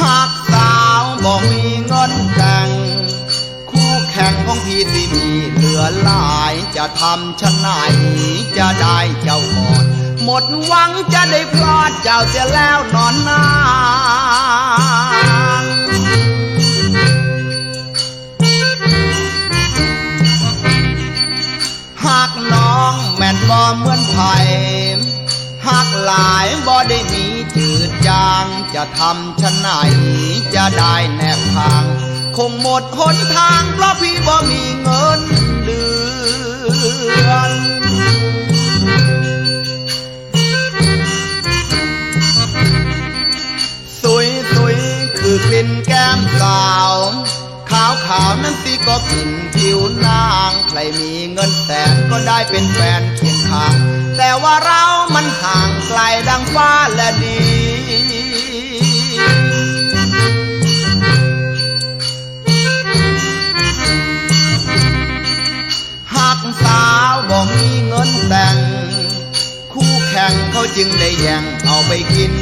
หากสาวบอกมีเงินแต่ง คู่แข่งของพี่ที่มีเหลือหลายจะทำชะไหนจะได้เจ้าก่อนหมดหวังจะได้พลาดเจ้าเสียแล้วนอนนานหากน้องแม่นบ่เหมือนไผ่ หากหลายบ่ได้มีจืดจาง จะทำชะไหนจะได้แนบทาง คงหมดหนทางเพราะพี่บ่มีเงินเดือนสวยสวยคือกลิ่นแก้มสาวาวขาวนั้นสิก็กลิ่นผิวนาง ใครมีเงินแสนก็ได้เป็นแฟนเคียงข้าง แต่ว่าเรามันห่างไกลดังฟ้าและดินหากสาวบอกมีเงินแต่ง คู่แข่งเขาจึงได้แย่งเอาไปกิน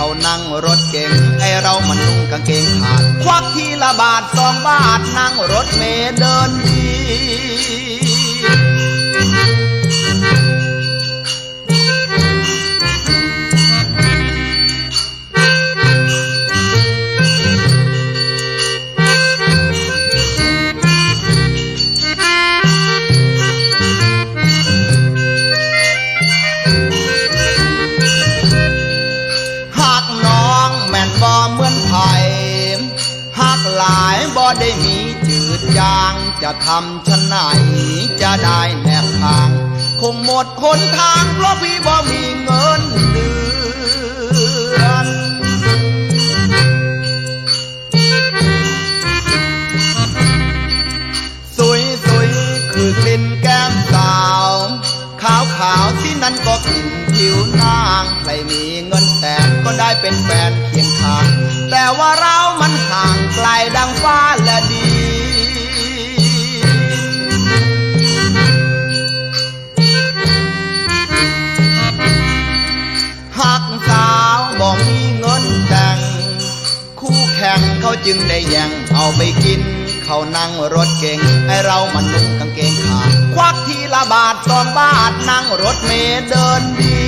เขานั่งรถเก๋งไอเรามันนุ่งกางเกงขาด ควักทีละบาทสองบาทนั่งรถเมล์เดินดี ได้มีจืดจางจะทำชะไหนจะได้แนบทาง คงหมดหนทางเพราะพี่บ่มีเงินเดือนสวยสวยคือกลิ่นแก้มสาว ขาวขาวที่นั่นก็กลิ่นผิวนาง ใครมีเงินแสนก็ได้เป็นแฟนเคียงข้างแต่ว่าเรา เขาจึงได้แย่งเอาไปกิน เขานั่งรถเก่งให้เรามันนุ่งกางเกงขาดควักทีละบาทสองบาทนั่งรถเมล์เดินดี